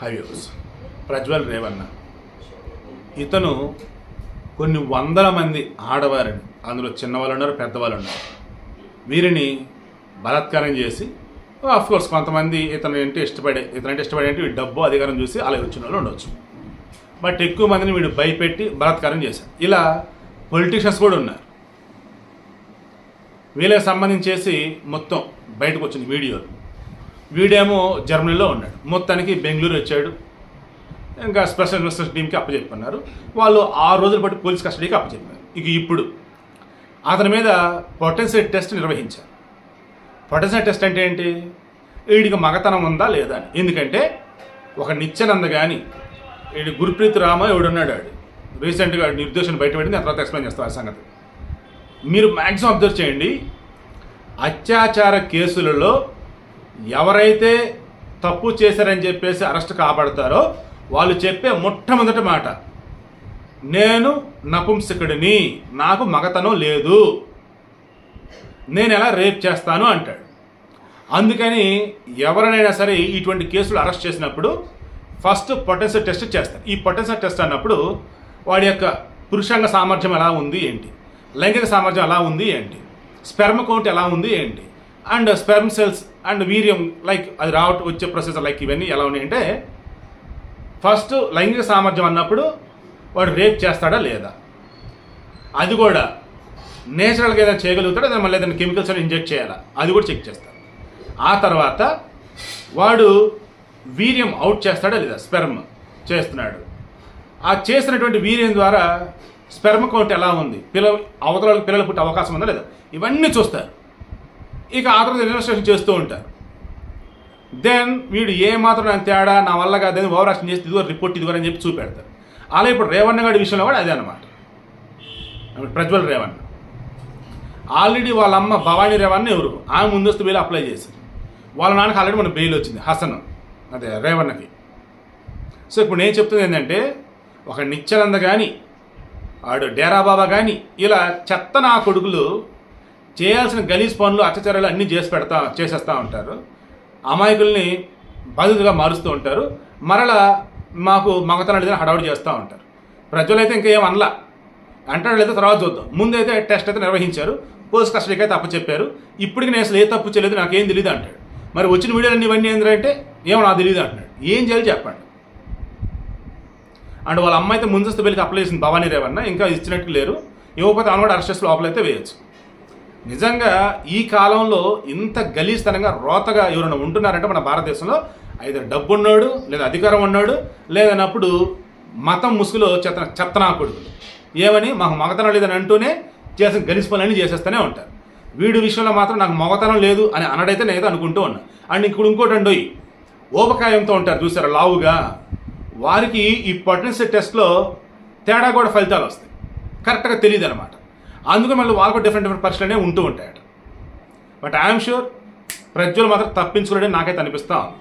Highways Prajwal Revanna. ఇతను కొన్ని వందల మంది ఆడవారిని అందులో చిన్నవాళ్ళు ఉన్నారు పెద్దవాళ్ళు ఉన్నారు వీరిని బలాత్కారం చేసి ఆఫ్ కోర్స్ కొంతమంది ఇతను అంటే ఇష్టపడే ఇతను అంటే ఇష్టపడే అంటే డబ్బు అధికారం చూసి అలా వచ్చిన వాళ్ళు ఉండొచ్చు. బట్ ఎక్కువ మందిని వీడు భయపెట్టి బలాత్కారం చేశారు ఇలా పొలిటీషియన్స్ కూడా ఉన్నారు. వీళ్ళకి సంబంధించేసి మొత్తం బయటకు వచ్చింది వీడియోలు వీడేమో జర్మనీలో ఉన్నాడు. మొత్తానికి బెంగళూరు వచ్చాడు. ఇంకా స్పెషల్ ఇన్వెస్టర్స్ టీమ్కి అప్పచెప్పన్నారు. వాళ్ళు ఆరు రోజులు పాటు పోలీస్ కస్టడీకి అప్పచెప్పారు. ఇక ఇప్పుడు అతని మీద పొటెన్షియల్ టెస్ట్ నిర్వహించారు. పొటెన్షియల్ టెస్ట్ అంటే ఏంటి? వీడికి మగతనం ఉందా లేదా అని. ఎందుకంటే ఒక నిత్యనంద కానీ వీడి గురుప్రీత్ రామ ఎవడున్నాడు ఆడు? రీసెంట్గా నిర్దేశం బయటపడింది ఆ తర్వాత ఎక్స్ప్లెయిన్ చేస్తాను ఆ సంగతి. మీరు మ్యాక్సిమం అబ్జర్వ్ చేయండి. అత్యాచార కేసులలో ఎవరైతే తప్పు చేశారని చెప్పేసి అరెస్ట్ కాబడతారో వాళ్ళు చెప్పే మొట్టమొదటి మాట నేను నపుంసకుడిని నాకు మగతనం లేదు. నేను ఎలా రేప్ చేస్తాను? అంటాడు. అందుకని ఎవరినైనా సరే ఇటువంటి కేసులు అరెస్ట్ చేసినప్పుడు ఫస్ట్ పొటెన్షియల్ టెస్ట్ చేస్తారు. ఈ పొటెన్షియల్ టెస్ట్ అన్నప్పుడు వాడి యొక్క పురుషాంగ సామర్థ్యం ఎలా ఉంది ఏంటి? లైంగిక సామర్థ్యం ఎలా ఉంది ఏంటి? స్పెర్మ కౌంట్ ఎలా ఉంది ఏంటి? అండ్ స్పెర్మ్ సెల్స్ అండ్ వీర్యం లైక్ అది రావట్ వచ్చే ప్రొసెసర్ లైక్ ఇవన్నీ ఎలా ఉన్నాయి అంటే ఫస్ట్ లైంగిక సామర్థ్యం అన్నప్పుడు వాడు రేప్ చేస్తాడా లేదా? అది కూడా నేచురల్గా ఏదైనా చేయగలుగుతాడా మళ్ళీ ఏదైనా కెమికల్స్ ఇంజెక్ట్ చేయాలా? అది కూడా చెక్ చేస్తారు ఆ తర్వాత వాడు వీర్యం అవుట్ చేస్తాడా లేదా? స్పెర్మ్ చేస్తున్నాడు. ఆ చేసినటువంటి వీర్యం ద్వారా స్పెర్మ్ కౌంట్ ఎలా ఉంది? పిల్ల అవతల పిల్లలు పుట్టే అవకాశం ఉందా లేదా? ఇవన్నీ చూస్తారు. ఇక ఆ తర్వాత ఇన్వెస్టిగేషన్ చేస్తూ ఉంటారు దెన్ వీడు ఏ మాత్రం తేడా నా వల్ల కాదని ఓవరాక్షన్ చేసి ఇదిగో రిపోర్ట్ ఇదిగో అని చెప్పి చూపెడతారు అలా ఇప్పుడు రేవణ్ గారి విషయంలో కూడా అదే అనమాట ప్రజ్వల్ రేవణ్ణ ఆల్రెడీ వాళ్ళ అమ్మ భవానీ రేవణ్ ఎవరు? ఆమె ముందస్తు బెయిల్ అప్లై చేసింది. వాళ్ళ నాన్నకి ఆల్రెడీ మన బెయిల్ వచ్చింది హసన్. అదే రేవణ్కి సో ఇప్పుడు నేను చెప్తుంది ఏంటంటే ఒక నిచ్చలంద కానీ ఆడు డేరా బాబా కానీ ఇలా చెత్త నా కొడుకులు చేయాల్సిన గలీజ్ పనులు అత్యాచారాలు అన్నీ చేసి పెడతా చేసేస్తూ ఉంటారు. అమాయకుల్ని బాధితులుగా మారుస్తూ ఉంటారు. మరలా మాకు మగతనాలు ఏదైనా హడావుడి చేస్తూ ఉంటారు. ప్రజలైతే ఇంకా ఏం అనలా. అంటాడు లేదా తర్వాత చూద్దాం. ముందైతే టెస్ట్ అయితే నిర్వహించారు. పోలీస్ కస్టడీకి అయితే అప్పచెప్పారు. ఇప్పటికి నేను అసలు ఏ తప్పు చేయలేదు నాకేం తెలియదు అంటాడు. మరి వచ్చిన వీడియోలు ఇవన్నీ ఏంటంటే ఏమో నాకు తెలియదు అంటున్నాడు. ఏం చేయాలి చెప్పండి. అండ్ వాళ్ళ అమ్మాయి అయితే ముందస్తు బిల్కి అప్లై చేసింది భవానీ రేవన్న ఇంకా ఇచ్చినట్టు లేరు. ఇవ్వకపోతే ఆమె కూడా అరెస్ట్ చేసి లోపలైతే వేయచ్చు. నిజంగా ఈ కాలంలో ఇంత గలీస్తనంగా రోతగా ఎవరైనా ఉంటున్నారంటే మన భారతదేశంలో అయితే డబ్బున్నాడు లేదా అధికారం ఉన్నాడు లేదన్నప్పుడు మతం ముసుగులో చెత్త చెత్తనా ఏమని? మాకు మగతనం లేదని అంటూనే చేసిన గలీజ్ పనులన్నీ చేసేస్తూనే ఉంటారు. వీడి విషయంలో మాత్రం నాకు మగతనం లేదు అని అనడైతే నేనైతే అనుకుంటూ ఉన్నాను అండ్ ఇప్పుడు ఇంకోటి అండి ఊబకాయంతో ఉంటారు చూసారా లావుగా? వారికి ఈ పొటెన్షియల్ టెస్ట్లో తేడా కూడా ఫలితాలు వస్తాయి. కరెక్ట్గా తెలియదు అనమాట అందుకే మళ్ళీ వాళ్ళకు డిఫరెంట్ డిఫరెంట్ పరీక్షలనే ఉంటూ ఉంటాయట. బట్ ఐఎమ్ షూర్ ప్రజ్వల్ మాత్రం తప్పించుకోలేడని నాకైతే అనిపిస్తా ఉంది.